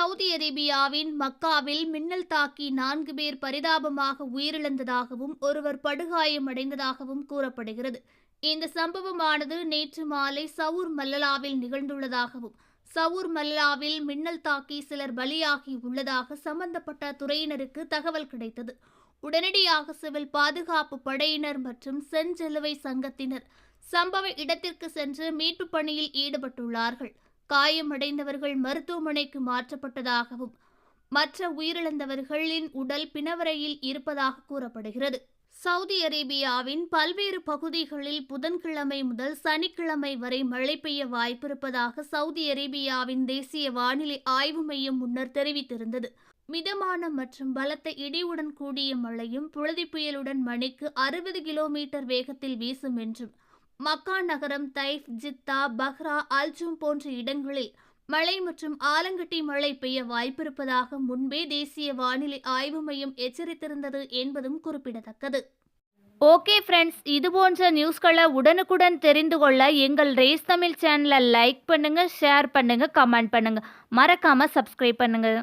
Saudi அரேபியாவின் மக்காவில் மின்னல் தாக்கி நான்கு பேர் பரிதாபமாக உயிரிழந்ததாகவும் ஒருவர் படுகாயமடைந்ததாகவும் கூறப்படுகிறது. இந்த சம்பவமானது நேற்று மாலை சவுர் மல்லலாவில் நிகழ்ந்துள்ளதாகவும் சவுர் மல்லாவில் மின்னல் தாக்கி சிலர் பலியாகி உள்ளதாக சம்பந்தப்பட்ட துறையினருக்கு தகவல் கிடைத்தது. உடனடியாக சிவில் பாதுகாப்பு படையினர் மற்றும் செஞ்சிலுவை சங்கத்தினர் சம்பவ இடத்திற்கு சென்று மீட்பு பணியில் ஈடுபட்டுள்ளார்கள். காயமடைந்தவர்கள் மருத்துவமனைக்கு மாற்றப்பட்டதாகவும் மற்ற உயிரிழந்தவர்களின் உடல் பிணவரையில் இருப்பதாக கூறப்படுகிறது. சவுதி அரேபியாவின் பல்வேறு பகுதிகளில் புதன்கிழமை முதல் சனிக்கிழமை வரை மழை பெய்ய வாய்ப்பிருப்பதாக சவுதி அரேபியாவின் தேசிய வானிலை ஆய்வு மையம் முன்னர் தெரிவித்திருந்தது. மிதமான மற்றும் பலத்த இடியுடன் கூடிய மழையும் புழுதி புயலுடன் மணிக்கு அறுபது கிலோமீட்டர் வேகத்தில் வீசும் என்றும் மக்கா நகரம் தைஃப் ஜித்தா பஹ்ரா அல்ஜும் போன்ற இடங்களில் மழை மற்றும் ஆலங்கட்டி மழை பெய்ய வாய்ப்பிருப்பதாக முன்பே தேசிய வானிலை ஆய்வு மையம் எச்சரித்திருந்தது என்பதும் குறிப்பிடத்தக்கது. ஓகே ஃப்ரெண்ட்ஸ் இது போன்ற நியூஸ்களை உடனுக்குடன் தெரிந்து கொள்ள எங்கள் ரேஸ் தமிழ் சேனலை லைக் பண்ணுங்கள் ஷேர் பண்ணுங்கள் கமெண்ட் பண்ணுங்கள் மறக்காமல் சப்ஸ்கிரைப் பண்ணுங்கள்